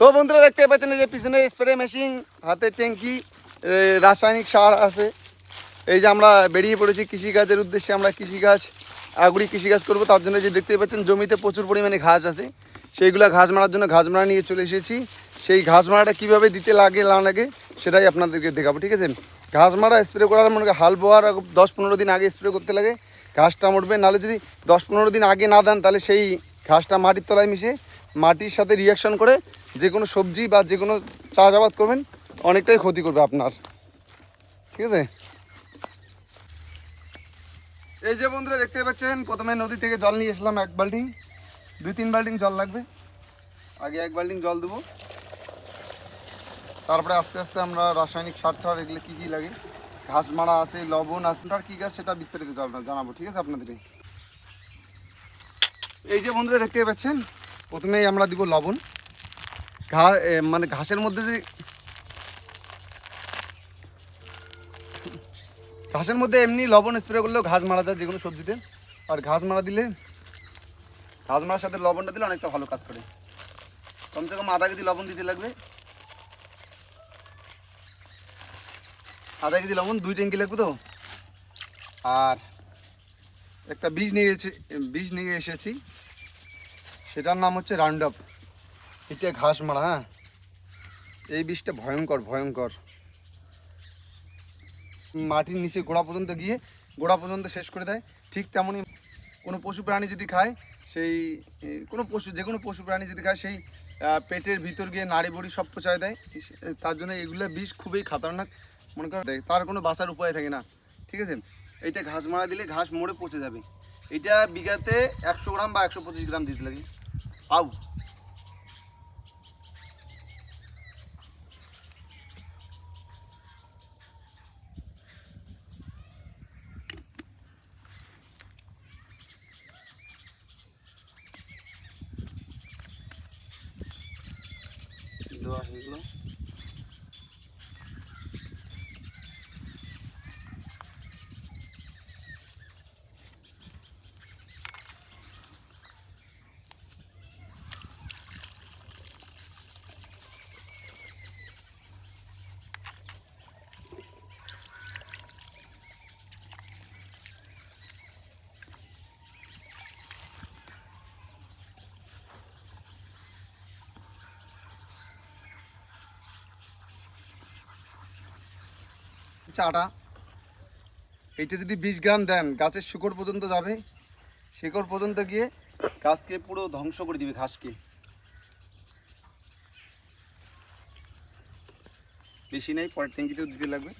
তো বন্ধুরা দেখতে পাচ্ছেন যে পিছনে স্প্রে মেশিন হাতে ট্যাঙ্কি রাসায়নিক সার আছে। এই যে আমরা বেরিয়ে পড়েছি কৃষিকাজের উদ্দেশ্যে, আমরা কৃষিকাজ, আগুড়ি কৃষিকাজ করব। তার জন্য যে দেখতে পাচ্ছেন জমিতে প্রচুর পরিমাণে ঘাস আছে। সেইগুলো ঘাস মারার জন্য ঘাস মারা নিয়ে চলে এসেছি। সেই ঘাস মারাটা কীভাবে দিতে লাগে, না লাগে, সেটাই আপনাদেরকে দেখাবো, ঠিক আছে? ঘাস মারা স্প্রে করার মনে করেন হাল বোয়ার দশ পনেরো দিন আগে স্প্রে করতে লাগে। ঘাসটা মরবে, নাহলে যদি দশ পনেরো দিন আগে না দেন, তাহলে সেই ঘাসটা মাটির তলায় মিশে মাটির সাথে রিয়াকশন করে যে কোনো সবজি বা যে কোনো চাষাবাদ করবেন, অনেকটাই ক্ষতি করবে আপনার। ঠিক আছে? এই যে বন্ধুরা, দেখতে পাচ্ছেন, প্রথমে নদী থেকে জল নিয়ে এসলাম এক বাল্টিং দুই, তিন বাল্টিং জল লাগবে। আগে এক বাল্টিং জল দেবো। তারপরে আস্তে আস্তে আমরা রাসায়নিক সার টার এগুলো কী কী লাগে? ঘাস মারা আছে, লবণ আছে। আর কী গাছ সেটা বিস্তারিত জানা- জানাব, ঠিক আছে আপনাদের? এই যে বন্ধুরা, দেখতে পাচ্ছেন, প্রথমেই আমরা দিব লবণ। ঘা মানে ঘাসের মধ্যে যে ঘাসের মধ্যে এমনি লবণ স্প্রে করলেও ঘাস মারা যায় যে কোনো সবজিতে। আর ঘাস মারা দিলে ঘাস মারার সাথে লবণটা দিলে অনেকটা ভালো কাজ করে। কমসে কম আধা কেজি লবণ দিতে লাগবে। আধা কেজি লবণ, দুই ট্যাঙ্কি লাগবে তো? আর একটা বীজ নিয়ে এসে বীজ নিয়ে এসেছি। সেটার নাম হচ্ছে রাউন্ড আপ এটা ঘাস মারা হ্যাঁ? এই বীজটা ভয়ঙ্কর ভয়ঙ্কর। মাটির নিচে গোড়া পর্যন্ত গিয়ে গোড়া পর্যন্ত শেষ করে দেয়। ঠিক তেমনই কোনো পশু প্রাণী যদি খায় সেই কোনো পশু যে কোনো পশু প্রাণী যদি খায় সেই পেটের ভিতর গিয়ে নাড়ি বড়ি সব পচায় দেয়। তার জন্য এগুলো বিষ খুবই খাতারনাক। মনে করেন দেয়, তার কোনো বাঁচার উপায় থাকে না। ঠিক আছে? এইটা ঘাস মারা দিলে ঘাস মরে পচে যাবে। এটা বিঘাতে একশো গ্রাম বা একশো পঁচিশ গ্রাম দিতে লাগে। আউ দেওয়া হয়ে গেলো আটা। এটা যদি বিশ গ্রাম দেন, গাছের শিকড় পর্যন্ত যাবে। শিকড় পর্যন্ত গিয়ে গাছকে পুরো ধ্বংস করে দিবে ঘাসকে। বেশি নেই, পরের ট্যাঙ্কিতেও দিতে লাগবে।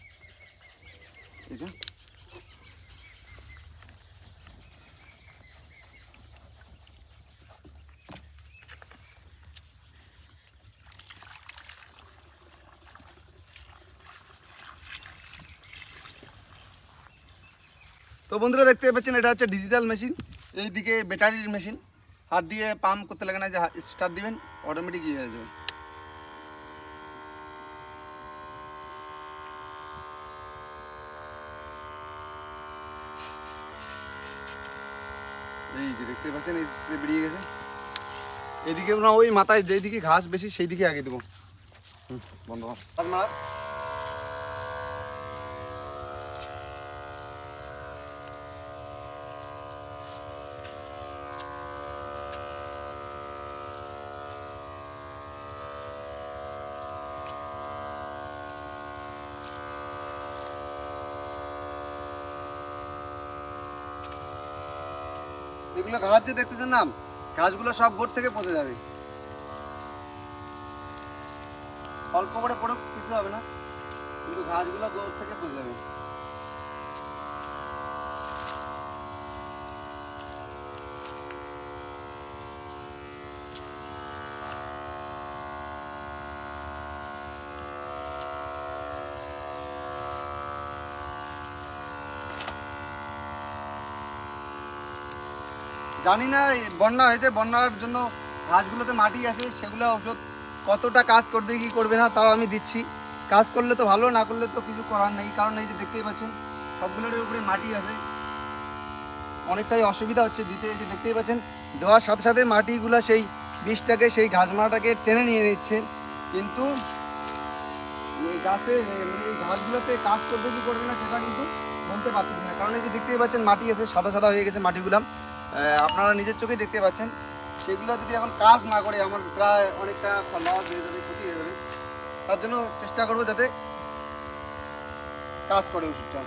বন্ধুরা দেখতে পাচ্ছেন, এটা হচ্ছে ডিজিটাল মেশিন এইদিকে ব্যাটারির মেশিন হাত দিয়ে পাম্প করতে লাগে না, যে স্টার্ট দিবেন অটোমেটিক ইয়ে হয়ে যাবে। এই যে দেখতে পাচ্ছেন, এই বেরিয়ে গেছে। এদিকে ওই মাথায় যেদিকে ঘাস বেশি সেই দিকে আগে দেবো। বন্ধ মারা এগুলো ঘাস যে দেখতেছেন না ঘাসগুলো সব ভোর থেকে পচে যাবে। অল্প করে পড়ুক, কিছু হবে না। কিন্তু ঘাসগুলো গোর থেকে পচে যাবে। জানি না বন্যা হয়েছে, বন্যার জন্য ঘাসগুলোতে মাটি আছে, সেগুলো ওষুধ কতটা কাজ করবে, কি করবে না, তাও আমি দিচ্ছি। কাজ করলে তো ভালো, না করলে তো কিছু করার নেই। কারণ এই যে দেখতেই পাচ্ছেন সবগুলোর উপরে মাটি আছে। অনেকটাই অসুবিধা হচ্ছে দিতে যে দেখতেই পাচ্ছেন, দেওয়ার সাথে সাথে মাটিগুলো সেই বিষটাকে, সেই ঘাসমারাটাকে টেনে নিয়ে নিচ্ছে। কিন্তু এই গাছে, এই ঘাসগুলোতে কাজ করবে, কি করবে না, সেটা কিন্তু বলতে পারতেছি না। কারণ এই যে দেখতেই পাচ্ছেন, মাটি আছে, সাদা সাদা হয়ে গেছে মাটিগুলো। আপনারা নিজের চোখেই দেখতে পাচ্ছেন। সেগুলো যদি এখন কাজ না করে, আমার প্রায় অনেকটা লস হয়ে যাবে, ক্ষতি হয়ে যাবে। তার জন্য চেষ্টা করব যাতে কাজ করে ওষুধটা।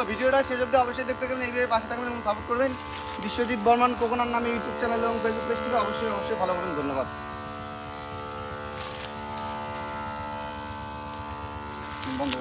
তো ভিডিওটা শেষ অব্দি অবশ্যই দেখতে পাবেন এইভাবে পাশে থাকবেন এবং সাপোর্ট করবেন। বিশ্বজিৎ বর্মান কোকোনার নামে ইউটিউব চ্যানেল এবং ফেসবুক পেজটিকে অবশ্যই অবশ্যই ফলো করুন। ধন্যবাদ। বন্ধ।